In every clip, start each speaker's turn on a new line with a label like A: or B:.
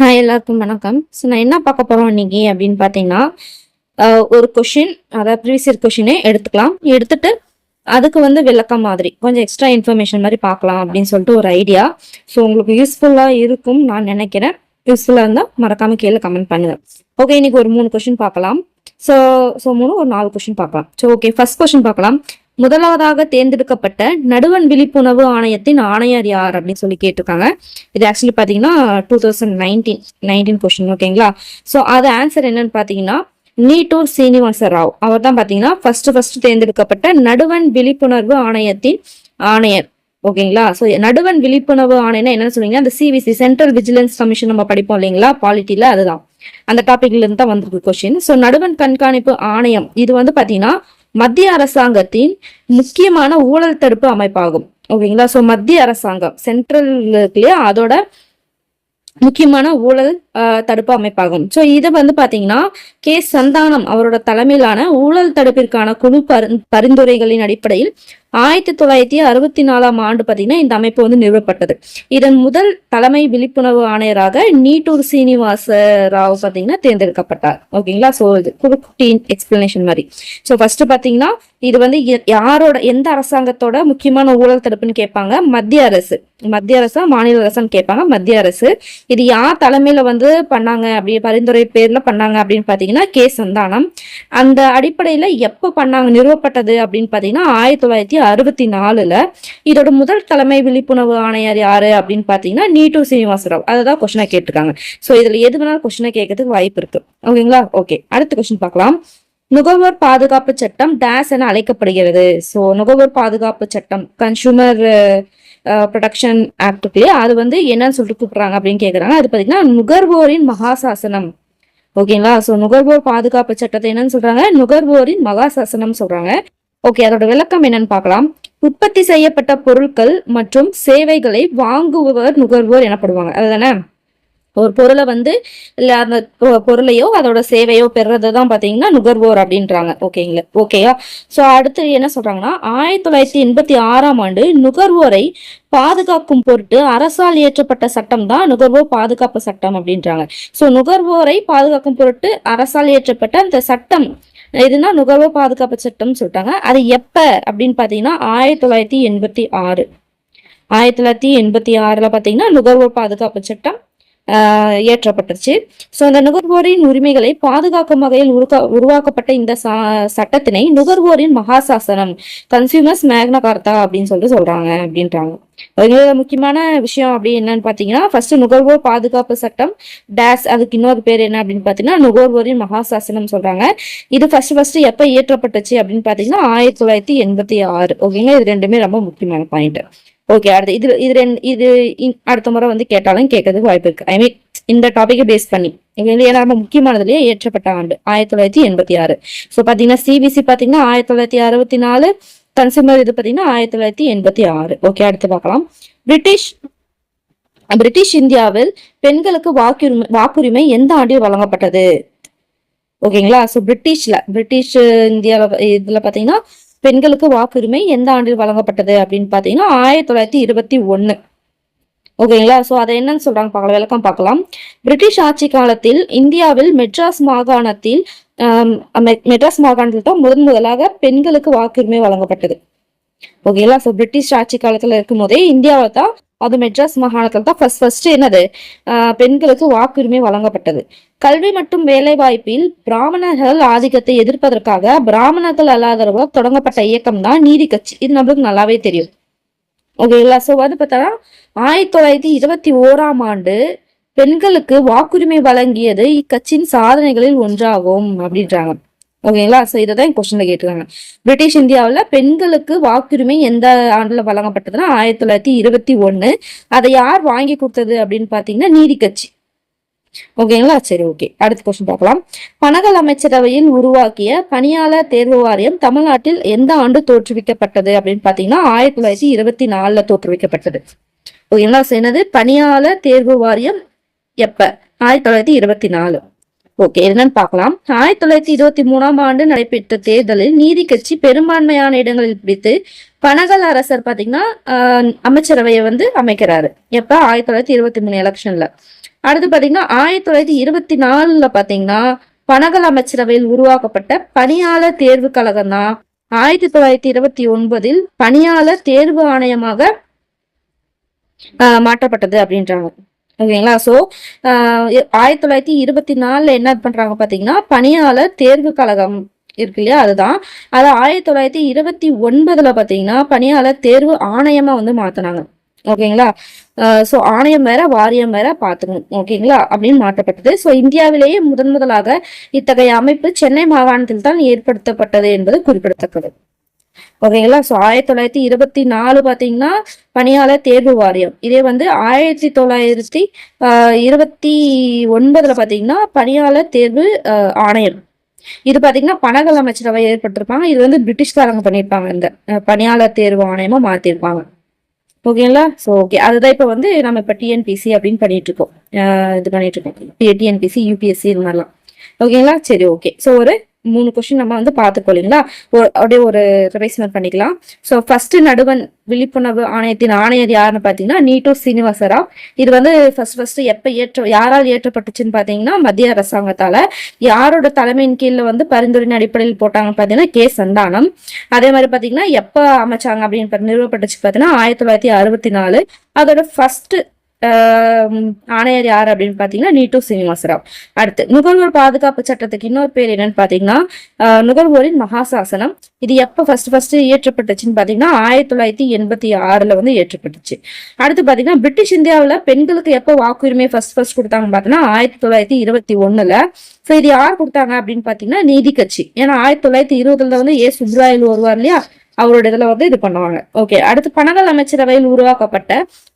A: Hi எல்லாருக்கும் வணக்கம். So நான் என்ன பார்க்க போகிறோம் இன்னைக்கு அப்படின்னு பார்த்தீங்கன்னா ஒரு கொஷின் அதாவது ப்ரீவியஸ் இயர் கொஷினே எடுத்துக்கலாம். எடுத்துட்டு அதுக்கு வந்து விளக்கம் மாதிரி கொஞ்சம் எக்ஸ்ட்ரா இன்ஃபர்மேஷன் மாதிரி பார்க்கலாம் அப்படின்னு சொல்லிட்டு ஒரு ஐடியா ஸோ உங்களுக்கு யூஸ்ஃபுல்லாக இருக்கும் நான் நினைக்கிறேன். யூஸ்ஃபுல்லாக இருந்தால் மறக்காமல் கீழே கமெண்ட் பண்ணுங்கள் ஓகே இன்னைக்கு ஒரு மூணு கொஷின் பார்க்கலாம். ஸோ ஸோ மூணு ஒரு நாலு கொஷின் பார்க்கலாம். ஸோ ஓகே ஃபர்ஸ்ட் கொஷின் பார்க்கலாம். முதலாவதாக தேர்ந்தெடுக்கப்பட்ட நடுவன் விழிப்புணர்வு ஆணையத்தின் ஆணையர் யார் அப்படின்னு சொல்லி கேட்டிருக்காங்க. இது ஆக்சுவலி பார்த்தீங்கன்னா two thousand nineteen nineteen question ஓகேங்களா ஸோ அது ஆன்சர் என்னன்னு பார்த்தீங்கன்னா நீட்டூர் சீனிவாச ராவ். அவர் தான் பார்த்தீங்கன்னா ஃபர்ஸ்ட் ஃபர்ஸ்ட் தேர்ந்தெடுக்கப்பட்ட நடுவன் விழிப்புணர்வு ஆணையத்தின் ஆணையர். ஓகேங்களா ஸோ நடுவன் விழிப்புணர்வு ஆணையனா என்னன்னு சொன்னீங்கன்னா அந்த சிவிசி சென்ட்ரல் விஜிலன்ஸ் கமிஷன் நம்ம படிப்போம் இல்லைங்களா? பாலிட்டியில அதுதான். அந்த டாபிக்ல இருந்து தான் வந்திருக்கு கொஸ்டின் ஸோ நடுவன் கண்காணிப்பு ஆணையம் இது வந்து பார்த்தீங்கன்னா மத்திய அரசாங்கத்தின் முக்கியமான ஊழல் தடுப்பு அமைப்பாகும். ஓகேங்களா? ஸோ மத்திய அரசாங்கம் சென்ட்ரல் இல்லையா அதோட முக்கியமான ஊழல் தடுப்பு அமைப்பாகும். ஸோ இது வந்து பாத்தீங்கன்னா கே. சந்தானம் அவரோட தலைமையிலான ஊழல் தடுப்பிற்கான குழு பரிந்துரைகளின் அடிப்படையில் ஆயிரத்தி தொள்ளாயிரத்தி அறுபத்தி நாலாம் ஆண்டு பாத்தீங்கன்னா இந்த அமைப்பு வந்து நிறுவப்பட்டது. இதன் முதல் தலைமை விழிப்புணர்வு ஆணையராக நீட்டூர் சீனிவாச ராவ் பார்த்தீங்கன்னா தேர்ந்தெடுக்கப்பட்டார். ஓகேங்களா? ஸோ இது குட்டி எக்ஸ்பிளனேஷன் மாதிரி. ஸோ ஃபர்ஸ்ட் பாத்தீங்கன்னா இது வந்து யாரோட எந்த அரசாங்கத்தோட முக்கியமான ஊழல் தடுப்புன்னு கேட்பாங்க? மத்திய அரசு. மத்திய அரசா மாநில அரசான்னு கேட்பாங்க. மத்திய அரசு. இது யார் தலைமையில வந்து பண்ணாங்க அப்படி பரிந்துரை பேர்ல பண்ணாங்க அப்படின்னு பாத்தீங்கன்னா கே சந்தானம். அந்த அடிப்படையில எப்போ பண்ணாங்க நிறுவப்பட்டது அப்படின்னு பாத்தீங்கன்னா ஆயிரத்தி தொள்ளாயிரத்தி அறுபத்தி நாலுல. இதோட முதல் தலைமை விழிப்புணர்வு ஆணையர் யாரு அப்படின்னு பாத்தீங்கன்னா நீட்டு சீனிவாசராவ். அததான் கொஸ்டினை கேட்டிருக்காங்க. சோ இதுல எது வேணாலும் கொஸ்டினை கேட்கறதுக்கு வாய்ப்பு இருக்கு. ஓகேங்களா? ஓகே அடுத்த கொஸ்டின் பார்க்கலாம். நுகர்வோர் பாதுகாப்பு சட்டம் டேஸ் என அழைக்கப்படுகிறது. ஸோ நுகர்வோர் பாதுகாப்பு சட்டம் கன்சூமர் ப்ரொடக்ஷன் ஆக்டுக்குள்ளே அது வந்து என்னன்னு சொல்லிட்டு கூப்பிடுறாங்க அப்படின்னு கேட்குறாங்க அது பார்த்தீங்கன்னா நுகர்வோரின் மகாசாசனம். ஓகேங்களா ஸோ நுகர்வோர் பாதுகாப்பு சட்டத்தை என்னன்னு சொல்றாங்க? நுகர்வோரின் மகாசாசனம் சொல்றாங்க. ஓகே அதோட விளக்கம் என்னன்னு பார்க்கலாம் உற்பத்தி செய்யப்பட்ட பொருட்கள் மற்றும் சேவைகளை வாங்குபவர் நுகர்வோர் எனப்படுவாங்க. அதுதானே? ஒரு பொருளை வந்து இல்லை அந்த பொ- பொருளையோ அதோட சேவையோ பெறுறது தான் பார்த்தீங்கன்னா நுகர்வோர் அப்படின்றாங்க. ஓகேங்களா? ஓகேயா? ஸோ அடுத்து என்ன சொல்றாங்கன்னா ஆயிரத்தி தொள்ளாயிரத்தி எண்பத்தி ஆறாம் ஆண்டு நுகர்வோரை பாதுகாக்கும் பொருட்டு அரசால் இயற்றப்பட்ட சட்டம் தான் நுகர்வோர் பாதுகாப்பு சட்டம் அப்படின்றாங்க. ஸோ நுகர்வோரை பாதுகாக்கும் பொருட்டு அரசால் இயற்றப்பட்ட அந்த சட்டம் இதுனா நுகர்வோர் பாதுகாப்பு சட்டம்னு சொல்லிட்டாங்க. அது எப்ப அப்படின்னு பார்த்தீங்கன்னா ஆயிரத்தி தொள்ளாயிரத்தி எண்பத்தி ஆறு. ஆயிரத்தி தொள்ளாயிரத்தி எண்பத்தி ஆறுல பார்த்தீங்கன்னா நுகர்வோர் பாதுகாப்பு சட்டம் ஆஹ் இயற்றப்பட்டுச்சு ஸோ அந்த நுகர்வோரின் உரிமைகளை பாதுகாக்கும் வகையில் உருக்கா உருவாக்கப்பட்ட இந்த சா- சட்டத்தினை நுகர்வோரின் மகாசாசனம் கன்சியூமர்ஸ் மேக்னா கார்த்தா அப்படின்னு சொல்லிட்டு சொல்றாங்க அப்படின்றாங்க. இதுல முக்கியமான விஷயம் அப்படி என்னன்னு பாத்தீங்கன்னா ஃபர்ஸ்ட் நுகர்வோர் பாதுகாப்பு சட்டம் டேஸ் அதுக்கு இன்னொரு பேர் என்ன அப்படின்னு பாத்தீங்கன்னா நுகர்வோரின் மகாசாசனம் சொல்றாங்க. இது ஃபர்ஸ்ட் ஃபர்ஸ்ட் எப்ப இயற்றப்பட்டுச்சு அப்படின்னு பாத்தீங்கன்னா ஆயிரத்தி தொள்ளாயிரத்தி எண்பத்தி ஆறு. ஓகேங்களா இது ரெண்டுமே ரொம்ப முக்கியமான பாயிண்ட் ஓகே அடுத்து இது இது ரெண்டு இது இ- அடுத்த முறை வந்து கேட்டாலும் கேட்கறதுக்கு வாய்ப்பு இருக்கு. ஐ மீன் இந்த டாபிக்கை பேஸ் பண்ணி ஏன்னா ரொம்ப முக்கியமானதுலயே ஏற்றப்பட்ட ஆண்டு ஆயிரத்தி தொள்ளாயிரத்தி எண்பத்தி ஆறு. ஸோ பாத்தீங்கன்னா சிபிசி பாத்தீங்கன்னா ஆயிரத்தி தொள்ளாயிரத்தி அறுபத்தி நாலு கன்சூமர் இது பாத்தீங்கன்னா ஆயிரத்தி தொள்ளாயிரத்தி எண்பத்தி ஆறு. ஓகே அடுத்து பார்க்கலாம். பிரிட்டிஷ் பிரிட்டிஷ் இந்தியாவில் பெண்களுக்கு வாக்குரிமை வாக்குரிமை எந்த ஆண்டில் வழங்கப்பட்டது? ஓகேங்களா ஸோ பிரிட்டிஷ்ல பிரிட்டிஷ் இந்தியாவில் இதுல பாத்தீங்கன்னா பெண்களுக்கு வாக்குரிமை எந்த ஆண்டில் வழங்கப்பட்டது அப்படின்னு பாத்தீங்கன்னா ஆயிரத்தி தொள்ளாயிரத்தி இருபத்தி ஒன்று ஓகேங்களா? ஸோ அதை என்னன்னு சொல்றாங்க பார்க்கலாம் விளக்கம் பார்க்கலாம். பிரிட்டிஷ் ஆட்சி காலத்தில் இந்தியாவில் மெட்ராஸ் மாகாணத்தில் மெட்ராஸ் மாகாணத்தில் தான் முதன் முதலாக பெண்களுக்கு வாக்குரிமை வழங்கப்பட்டது. ஓகேங்களா ஸோ பிரிட்டிஷ் ஆட்சி காலத்துல இருக்கும் போதே இந்தியாவில் தான் அது மெட்ராஸ் மாகாணத்தில் தான் ஃபர்ஸ்ட் ஃபர்ஸ்ட் என்னது? பெண்களுக்கு வாக்குரிமை வழங்கப்பட்டது. கல்வி மற்றும் வேலைவாய்ப்பில் பிராமணர்கள் ஆதிக்கத்தை எதிர்ப்பதற்காக பிராமணர்கள் அல்லாதவர்கள் தொடங்கப்பட்ட இயக்கம் தான் நீதி கட்சி. இது நம்மளுக்கு நல்லாவே தெரியும். ஓகேங்களா ஸோ வந்து பார்த்தோன்னா ஆயிரத்தி தொள்ளாயிரத்தி இருபத்தி ஓராம் ஆண்டு பெண்களுக்கு வாக்குரிமை வழங்கியது இக்கட்சியின் சாதனைகளில் ஒன்றாகும் அப்படின்றாங்க. ஓகேங்களா? ஸோ இதை தான் கொஸ்டின்ல கேட்டுருக்காங்க. பிரிட்டிஷ் இந்தியாவில் பெண்களுக்கு வாக்குரிமை எந்த ஆண்டில் வழங்கப்பட்டதுன்னா ஆயிரத்தி தொள்ளாயிரத்தி இருபத்தி ஒன்று அதை யார் வாங்கி கொடுத்தது அப்படின்னு பார்த்தீங்கன்னா நீதி கட்சி. ஓகேங்களா? சரி ஓகே. அடுத்த கொஸ்டின் பார்க்கலாம். பனகல் அமைச்சரவையில் உருவாக்கிய பணியாளர் தேர்வு வாரியம் தமிழ்நாட்டில் எந்த ஆண்டு தோற்றுவிக்கப்பட்டது அப்படின்னு பார்த்தீங்கன்னா ஆயிரத்தி தொள்ளாயிரத்தி இருபத்தி நாலுல தோற்றுவிக்கப்பட்டது. ஓகேங்களா? என்னது? பணியாளர் தேர்வு வாரியம் எப்ப? ஆயிரத்தி தொள்ளாயிரத்தி இருபத்தி நாலு. ஓகே என்னன்னு பார்க்கலாம். ஆயிரத்தி தொள்ளாயிரத்தி இருபத்தி மூணாம் ஆண்டு நடைபெற்ற தேர்தலில் நீதி கட்சி பெரும்பான்மையான இடங்களில் பிடித்து பனகல் அரசர் பாத்தீங்கன்னா ஆஹ், அமைச்சரவையை வந்து அமைக்கிறாரு. எப்ப? ஆயிரத்தி தொள்ளாயிரத்தி இருபத்தி மூணு எலெக்ஷன்ல. அடுத்து பாத்தீங்கன்னா ஆயிரத்தி தொள்ளாயிரத்தி இருபத்தி நாலுல பாத்தீங்கன்னா பனகல் அமைச்சரவையில் உருவாக்கப்பட்ட பணியாளர் தேர்வு கழகம் தான். ஆயிரத்தி தொள்ளாயிரத்தி இருபத்தி ஒன்பதில் பணியாளர் தேர்வு ஆணையமாக ஆஹ் மாற்றப்பட்டது அப்படின்றாங்க. ஓகேங்களா? ஸோ ஆயிரத்தி தொள்ளாயிரத்தி இருபத்தி நாலுல என்ன பண்றாங்க பார்த்தீங்கன்னா பணியாளர் தேர்வு கழகம் இருக்கு இல்லையா? அதுதான். அது ஆயிரத்தி தொள்ளாயிரத்தி இருபத்தி ஒன்பதுல பார்த்தீங்கன்னா பணியாளர் தேர்வு ஆணையமாக வந்து மாற்றினாங்க ஓகேங்களா? ஸோ ஆணையம் வேற வாரியம் வேற பார்த்துக்கணும் ஓகேங்களா? அப்படின்னு மாற்றப்பட்டது. ஸோ இந்தியாவிலேயே முதன் முதலாக இத்தகைய அமைப்பு சென்னை மாகாணத்தில் தான் ஏற்படுத்தப்பட்டது என்பது குறிப்பிடத்தக்கது. ஓகேங்களா? ஸோ ஆயிரத்தி தொள்ளாயிரத்தி இருபத்தி நாலு பார்த்தீங்கன்னா பணியாளர் தேர்வு வாரியம். இதே வந்து ஆயிரத்தி தொள்ளாயிரத்தி இருபத்தி ஒன்பதுல பார்த்தீங்கன்னா பணியாளர் தேர்வு ஆணையம். இது பார்த்தீங்கன்னா பனகல் அமைச்சரவை ஏற்பட்டிருப்பாங்க. இது வந்து பிரிட்டிஷ்காரங்க பண்ணியிருப்பாங்க இந்த பணியாளர் தேர்வு ஆணையமா மாத்திருப்பாங்க ஓகேங்களா? ஸோ ஓகே அதுதான் இப்போ வந்து நம்ம இப்போ டிஎன்பிசி அப்படின்னு பண்ணிட்டு இருக்கோம் இது பண்ணிட்டு இருக்கோம் டிஎன்பிசி யூபிஎஸ்சி இது மாதிரிலாம். ஓகேங்களா? சரி ஓகே ஸோ ஒரு மூணு கொஸ்டின் நம்ம வந்து பார்த்துக்கோ இல்லைங்களா? அப்படியே ஒரு ரிவைஸ்மெண்ட் பண்ணிக்கலாம். ஸோ ஃபர்ஸ்ட் நடுவன் விழிப்புணர்வு ஆணையத்தின் ஆணையர் யாருன்னு பார்த்தீங்கன்னா நீட்டோ சீனிவாசராவ். இது வந்து ஃபர்ஸ்ட் ஃபர்ஸ்ட் எப்போ ஏற்ற யாரால் ஏற்றப்பட்டுச்சுன்னு பார்த்தீங்கன்னா மத்திய அரசாங்கத்தால். யாரோட தலைமையின் கீழே வந்து பரிந்துரையின் அடிப்படையில் போட்டாங்கன்னு பார்த்தீங்கன்னா கே. சந்தானம். அதே மாதிரி பார்த்தீங்கன்னா எப்போ அமைச்சாங்க அப்படின்னு நிறுவப்பட்டுச்சு பார்த்தீங்கன்னா ஆயிரத்தி தொள்ளாயிரத்தி அறுபத்தி நாலு. அதோட ஃபர்ஸ்ட் ஆணையர் யார் அப்படின்னு பார்த்தீங்கன்னா நீட்டு சீனிவாசராவ். அடுத்து நுகர்வோர் பாதுகாப்பு சட்டத்துக்கு இன்னொரு பேர் என்னன்னு பார்த்தீங்கன்னா அஹ் நுகர்வோரின் மகாசாசனம். இது எப்போ ஃபர்ஸ்ட் ஃபர்ஸ்ட் இயற்றப்பட்டுச்சுன்னு பார்த்தீங்கன்னா ஆயிரத்தி தொள்ளாயிரத்தி எண்பத்தி ஆறுல வந்து இயற்றப்பட்டுச்சு. அடுத்து பார்த்தீங்கன்னா பிரிட்டிஷ் இந்தியாவில் பெண்களுக்கு எப்போ வாக்குரிமை ஃபர்ஸ்ட் ஃபர்ஸ்ட் கொடுத்தாங்க பார்த்தீங்கன்னா ஆயிரத்தி தொள்ளாயிரத்தி இருபத்தி ஒண்ணுல. ஸோ இது யார் கொடுத்தாங்க அப்படின்னு பார்த்தீங்கன்னா நீதி கட்சி. ஏன்னா ஆயிரத்தி தொள்ளாயிரத்தி இருபதுல வந்து ஏ. சுப்ராயில் வருவார் இல்லையா? அவரோட இதுல வந்து இது பண்ணுவாங்க. ஓகே அடுத்து பனகல் அமைச்சரவையில் உருவாக்கப்பட்ட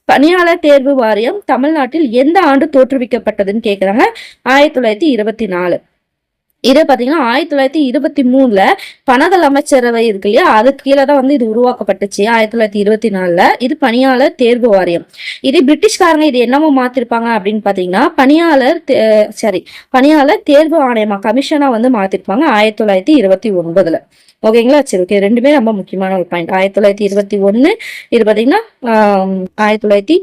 A: பணியாளர் தேர்வு வாரியம் தமிழ்நாட்டில் எந்த ஆண்டு தோற்றுவிக்கப்பட்டதுன்னு கேட்குறாங்க ஆயிரத்தி தொள்ளாயிரத்தி இருபத்தி நாலு இது பார்த்தீங்கன்னா ஆயிரத்தி தொள்ளாயிரத்தி இருபத்தி மூணுல பனகல் அமைச்சரவை இருக்கு இல்லையா? அதுக்கு கீழே தான் வந்து இது உருவாக்கப்பட்டுச்சு. ஆயிரத்தி தொள்ளாயிரத்தி இருபத்தி நாலுல இது பணியாளர் தேர்வு வாரியம். இது பிரிட்டிஷ்காரங்க இது என்னமோ மாத்திருப்பாங்க அப்படின்னு பாத்தீங்கன்னா பணியாளர் சாரி பணியாளர் தேர்வு ஆணையமா கமிஷனா வந்து மாத்திருப்பாங்க ஆயிரத்தி தொள்ளாயிரத்தி இருபத்தி ஒன்பதுல. ஓகேங்களா சரி ஓகே ரெண்டுமே ரொம்ப முக்கியமான ஒரு பாயிண்ட் ஆயிரத்தி தொள்ளாயிரத்தி இருபத்தி ஒன்னு இது பாத்தீங்கன்னா ஆயிரத்தி தொள்ளாயிரத்தி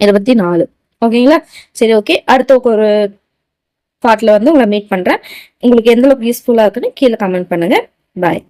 A: இருபத்தி நாலு. ஓகேங்களா சரி ஓகே அடுத்த ஒரு பாட்டில் வந்து உங்களை மீட் பண்ணுறேன் உங்களுக்கு எந்த அளவுக்கு இருக்குன்னு கீழே கமெண்ட் பண்ணுங்கள் பாய்